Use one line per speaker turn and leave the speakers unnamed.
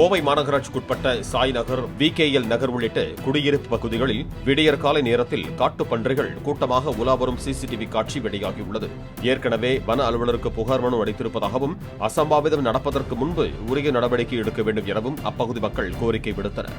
கோவை மாநகராட்சிக்குட்பட்ட சாய் நகர் எல் நகர் உள்ளிட்ட குடியிருப்பு பகுதிகளில் விடியற் காலை நேரத்தில் காட்டு பன்றிகள் கூட்டமாக உலாவரும் சிசிடிவி காட்சி வெளியாகியுள்ளது. ஏற்கனவே வன அலுவலருக்கு புகார் மனு அளித்திருப்பதாகவும் அசம்பாவிதம் நடப்பதற்கு முன்பு உரிய நடவடிக்கை எடுக்க வேண்டும் எனவும் அப்பகுதி மக்கள் கோரிக்கை விடுத்தனர்.